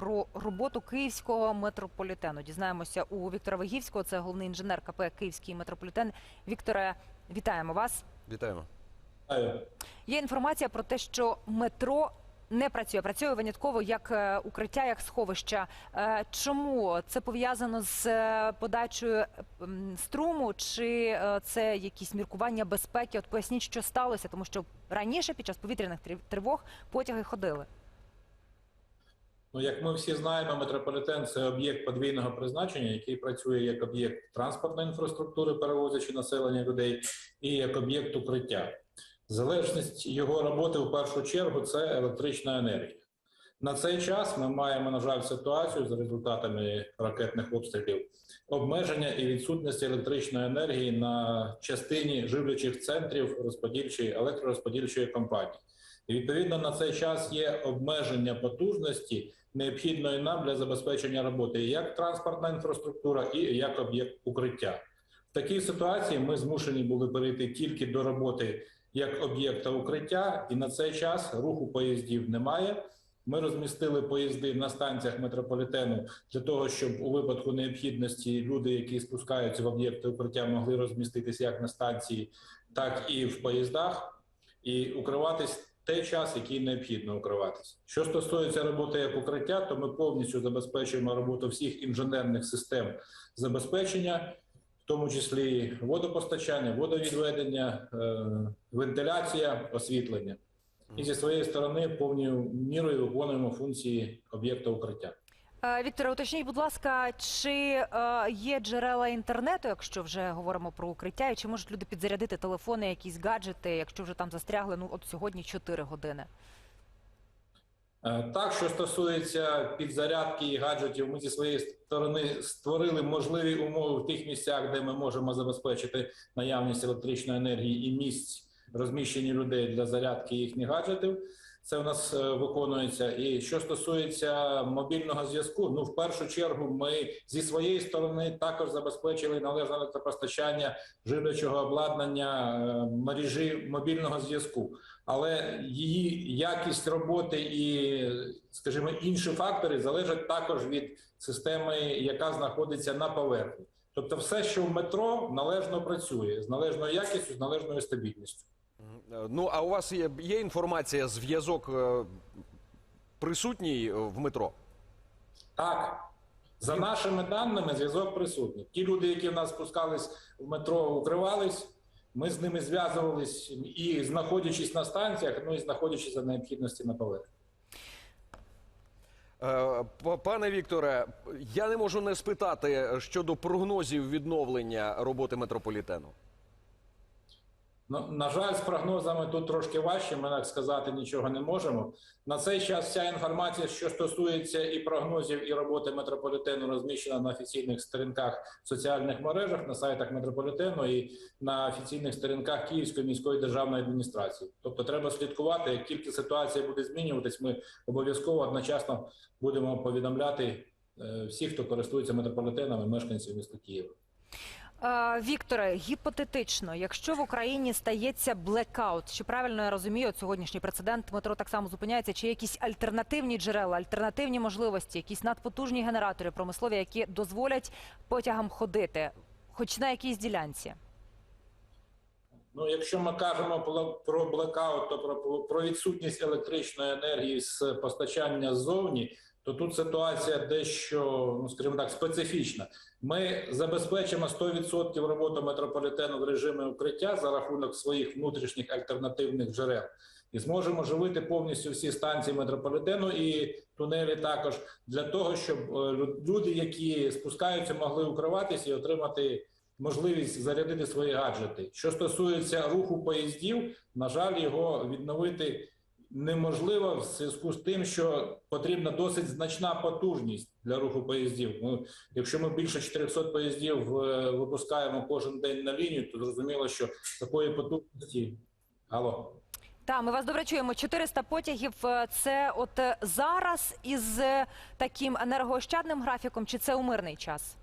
про роботу київського метрополітену. Дізнаємося у Віктора Вигівського, це головний інженер КП Київський метрополітен. Вікторе, вітаємо вас. Вітаємо. Є інформація про те, що метро не працює, працює винятково як е, укриття, як сховище. Е, Чому це пов'язано з е, подачею струму, чи це якісь міркування безпеки? От поясніть, що сталося, тому що раніше під час повітряних тривог потяги ходили. Ну, як ми всі знаємо, метрополітен це об'єкт подвійного призначення, який працює як об'єкт транспортної інфраструктури, перевозячи населення людей, і як об'єкт укриття. Залежність його роботи в першу чергу це електрична енергія. На цей час ми маємо, на жаль, ситуацію за результатами ракетних обстрілів обмеження і відсутності електричної енергії на частині живлячих центрів розподільчої електророзподільчої компанії. І відповідно на цей час є обмеження потужності, необхідної нам для забезпечення роботи як транспортна інфраструктура і як об'єкт укриття. В такій ситуації ми змушені були перейти тільки до роботи як об'єкта укриття, і на цей час руху поїздів немає. Ми розмістили поїзди на станціях метрополітену для того, щоб у випадку необхідності люди, які спускаються в об'єкти укриття, могли розміститися як на станції, так і в поїздах, і укриватись той час, який необхідно укриватися. Що стосується роботи як укриття, то ми повністю забезпечуємо роботу всіх інженерних систем забезпечення, в тому числі водопостачання, водовідведення, е, вентиляція, освітлення. І зі своєї сторони повною мірою виконуємо функції об'єкта укриття. Е, Вікторе, уточніть, будь ласка, чи е, є джерела інтернету, якщо вже говоримо про укриття, і чи можуть люди підзарядити телефони, якісь гаджети, якщо вже там застрягли, ну от сьогодні 4 години. Е, Так, що стосується підзарядки і гаджетів, ми зі своєї сторони створили можливі умови в тих місцях, де ми можемо забезпечити наявність електричної енергії і місць розміщення людей для зарядки їхніх гаджетів. Це у нас е, виконується. І що стосується мобільного зв'язку, ну в першу чергу ми зі своєї сторони також забезпечили належне електропостачання живлячого обладнання е, мережі мобільного зв'язку, але її якість роботи і, скажімо, інші фактори залежать також від системи, яка знаходиться на поверхні. Тобто, все, що в метро, належно працює з належною якістю, з належною стабільністю. Е, Ну, а у вас є, є інформація, зв'язок е, присутній в метро? Так, за нашими даними, зв'язок присутній. Ті люди, які в нас спускались в метро, укривались, ми з ними зв'язувались і знаходячись на станціях, ну і знаходячись за необхідності на поверхні. Е, Пане Вікторе, я не можу не спитати щодо прогнозів відновлення роботи метрополітену. Ну, на жаль, з прогнозами тут трошки важче. Ми так сказати нічого не можемо. На цей час вся інформація, що стосується і прогнозів, і роботи метрополітену, розміщена на офіційних сторінках в соціальних мережах, на сайтах метрополітену і на офіційних сторінках Київської міської державної адміністрації. Тобто, треба слідкувати. Як тільки ситуація буде змінюватись, ми обов'язково одночасно будемо повідомляти е, всіх, хто користується метрополітеном і мешканців міста Києва. Е, Вікторе, гіпотетично, якщо в Україні стається блекаут, чи правильно я розумію, сьогоднішній прецедент метро так само зупиняється, чи якісь альтернативні джерела, альтернативні можливості, якісь надпотужні генератори промислові, які дозволять потягам ходити, хоч на якійсь ділянці? Ну, якщо ми кажемо про блекаут, то про, про відсутність електричної енергії з постачання ззовні, то тут ситуація дещо, ну скажімо так, специфічна. Ми забезпечимо 100% роботу метрополітену в режимі укриття за рахунок своїх внутрішніх альтернативних джерел. І зможемо живити повністю всі станції метрополітену і тунелі також для того, щоб е, люди, які спускаються, могли укриватися і отримати можливість зарядити свої гаджети. Що стосується руху поїздів, на жаль, його відновити неможливо в зв'язку з тим, що потрібна досить значна потужність для руху поїздів. Ну, якщо ми більше 400 поїздів е, випускаємо кожен день на лінію, то зрозуміло, що такої потужності. Алло. Так, ми вас добре чуємо. 400 потягів е, це от е, зараз із таким енергоощадним графіком, чи це у мирний час?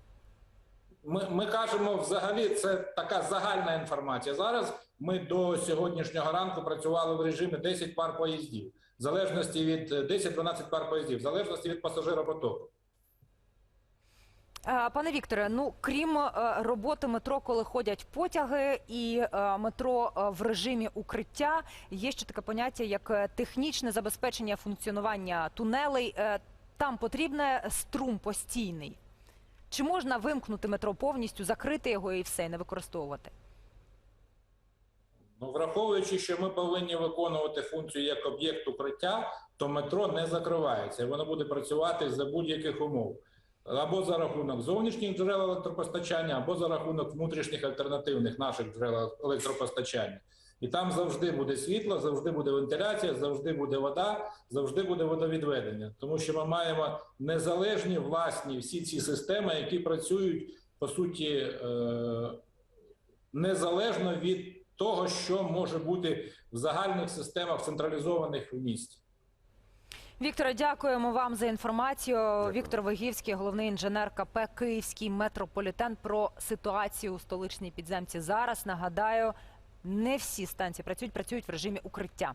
Ми, ми кажемо, взагалі, це така загальна інформація. Зараз ми до сьогоднішнього ранку працювали в режимі 10 пар поїздів. в залежності від е, 10-12 пар поїздів, в залежності від пасажиропотоку. Е, Пане Вікторе, ну крім е, роботи метро, коли ходять потяги, і е, метро е, в режимі укриття, є ще таке поняття як е, технічне забезпечення функціонування тунелей. Е, Там потрібне струм постійний. Чи можна вимкнути метро повністю, закрити його і все, і не використовувати? Ну, враховуючи, що ми повинні виконувати функцію як об'єкт укриття, то метро не закривається. Воно буде працювати за будь-яких умов. Або за рахунок зовнішніх джерел електропостачання, або за рахунок внутрішніх альтернативних наших джерел електропостачання. І там завжди буде світло, завжди буде вентиляція, завжди буде вода, завжди буде водовідведення. Тому що ми маємо незалежні власні всі ці системи, які працюють по суті е, незалежно від того, що може бути в загальних системах централізованих в місті. Вікторе, дякуємо вам за інформацію. Віктор Вигівський, головний інженер КП Київський метрополітен про ситуацію у столичній підземці. Зараз нагадаю, не всі станції працюють, працюють в режимі укриття.